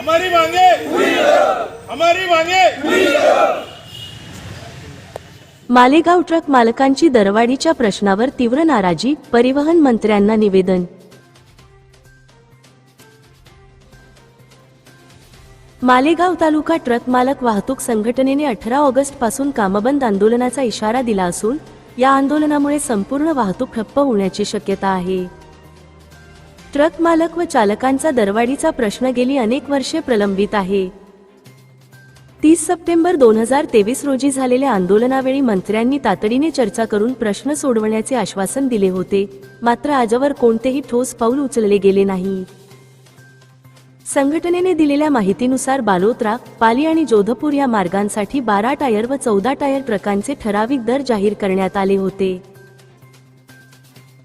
हमारी मांगे। हमारी मांगे। मालेगाव ट्रक मालकांची दरवाढीच्या प्रश्नावर तीव्र नाराजी परिवहन मंत्र्यांना निवेदन. मालेगाव तालुका ट्रक मालक वाहतूक संघटनेने अठरा ऑगस्टपासून कामबंद आंदोलनाचा इशारा दिला असून या आंदोलनामुळे संपूर्ण वाहतूक ठप्प होण्याची शक्यता आहे. ट्रक मालक व चालकांचा दरवाढीचा प्रश्न गेली अनेक वर्षे प्रलंबित आहे. तीस सप्टेंबर दोन हजार तेवीस रोजी झालेल्या आंदोलनावेळी मंत्र्यांनी तातडीने चर्चा करून प्रश्न सोडवण्याचे आश्वासन दिले होते. मात्र आजवर कोणतेही ठोस पाऊल उचलले गेले नाही. संघटनेने दिलेल्या माहितीनुसार बालोत्रा पाली आणि जोधपूर या मार्गांसाठी बारा टायर व चौदा टायर ट्रकांचे ठराविक दर जाहीर करण्यात आले होते.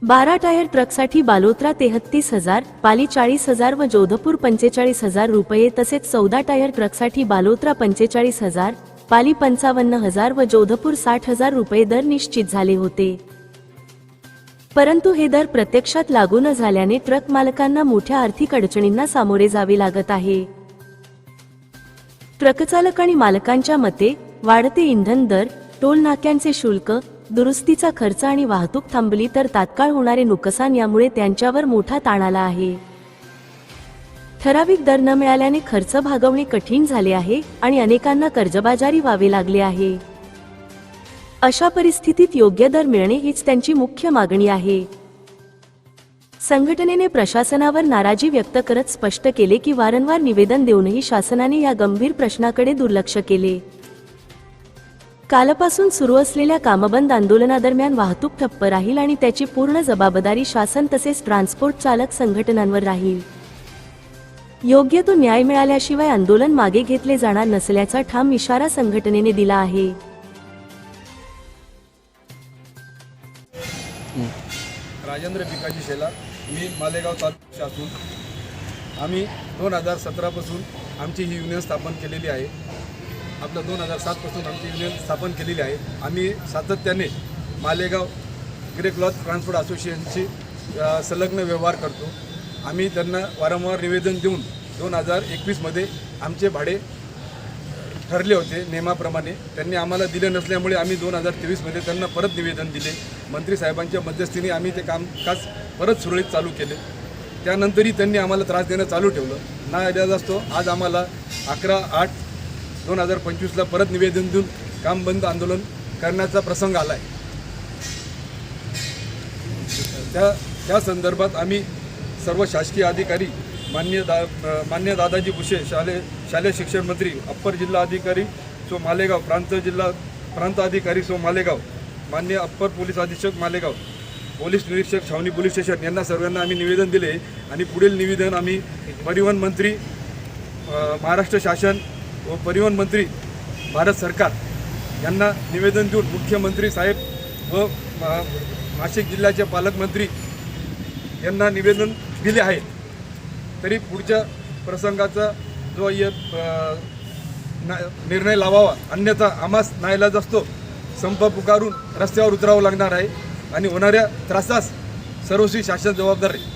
बारा टायर ट्रकसाठी बालोत्रा तेहत्तीस हजार पाली चाळीस हजार व जोधपूर पंचेचाळीस हजार रुपये तसेच चौदा टायर ट्रकसाठी बालोत्रा पंचेचाळीस हजार पाली पंचावन्न हजार व जोधपूर साठ हजार रुपये दर निश्चित झाले होते. परंतु हे दर प्रत्यक्षात लागू न झाल्याने ट्रक मालकांना मोठ्या आर्थिक अडचणींना सामोरे जावे लागत आहे. ट्रकचालक आणि मालकांच्या मते वाढते इंधन दर टोल नाक्यांचे शुल्क दुरुस्तीचा खर्च आणि वाहतूक थांबली तर तात्काळ होणारे नुकसान यामुळे त्यांच्यावर मोठा ताण आला आहे. ठराविक दर न मिळाल्याने खर्च भागवणे कठीण झाले आहे आणि अनेकांना कर्जबाजारी व्हावे लागले आहे. अशा परिस्थितीत योग्य दर मिळणे हीच त्यांची मुख्य मागणी आहे. संघटनेने प्रशासनावर नाराजी व्यक्त करत स्पष्ट केले की वारंवार निवेदन देऊनही शासनाने या गंभीर प्रश्नाकडे दुर्लक्ष केले. कालपासून सुरू असलेल्या कामबंद आंदोलनादरम्यान वाहतूक ठप्प राहील आणि त्याची पूर्ण जबाबदारी शासन तसेच ट्रान्सपोर्ट चालक संघटनांवर राहील. योग्य तो न्याय मिळाल्याशिवाय आंदोलन मागे घेतले जाणार नसल्याचा ठाम इशारा संघटनेने दिला आहे. राजेंद्र भिकाजी शेला मी मालेगाव तालुक्यातून आम्ही दोन हजार सतरापासून आमची ही युनियन स्थापन केलेली आहे. आपलं दोन हजार सातपासून आमची युनियन स्थापन केलेली आहे. आम्ही सातत्याने मालेगाव ग्रे क्लॉथ ट्रान्सपोर्ट असोसिएशनशी संलग्न व्यवहार करतो. आम्ही त्यांना वारंवार निवेदन देऊन दोन हजार एकवीसमध्ये आमचे भाडे ठरले होते नियमाप्रमाणे. त्यांनी आम्हाला दिले नसल्यामुळे आम्ही दोन हजार तेवीसमध्ये त्यांना परत निवेदन दिले. मंत्री साहेबांच्या मध्यस्थीने आम्ही ते कामकाज परत सुरळीत चालू केले. त्यानंतरही त्यांनी आम्हाला त्रास देणं चालू ठेवलं. ना इलाज असतो आज आम्हाला अकरा आठ दोन हजार पंचवीसला परत निवेदन देऊन काम बंद आंदोलन करण्याचा प्रसंग आला आहे त्या त्या संदर्भात आम्ही सर्व शासकीय अधिकारी मान्य दा मान्य दादाजी भुसे शालेय शालेय शिक्षण मंत्री अप्पर जिल्हा अधिकारी सो मालेगाव प्रांत जिल्हा प्रांत अधिकारी सो मालेगाव मान्य अप्पर पोलीस अधीक्षक मालेगाव पोलीस निरीक्षक छावणी पोलीस स्टेशन यांना सर्वांना आम्ही निवेदन दिले आणि पुढील निवेदन आम्ही परिवहन मंत्री महाराष्ट्र शासन व परिवहन मंत्री भारत सरकार यांना निवेदन देऊन मुख्यमंत्री साहेब व नाशिक जिल्ह्याचे पालकमंत्री यांना निवेदन दिले आहे. तरी पुढच्या प्रसंगाचा जो ये ना- निर्णय लावावा अन्यथा आम्हास नाईलाज असतो संप पुकारून रस्त्यावर उतरावं लागणार आहे आणि होणाऱ्या त्रासास सर्वस्वी शासन जबाबदार आहे.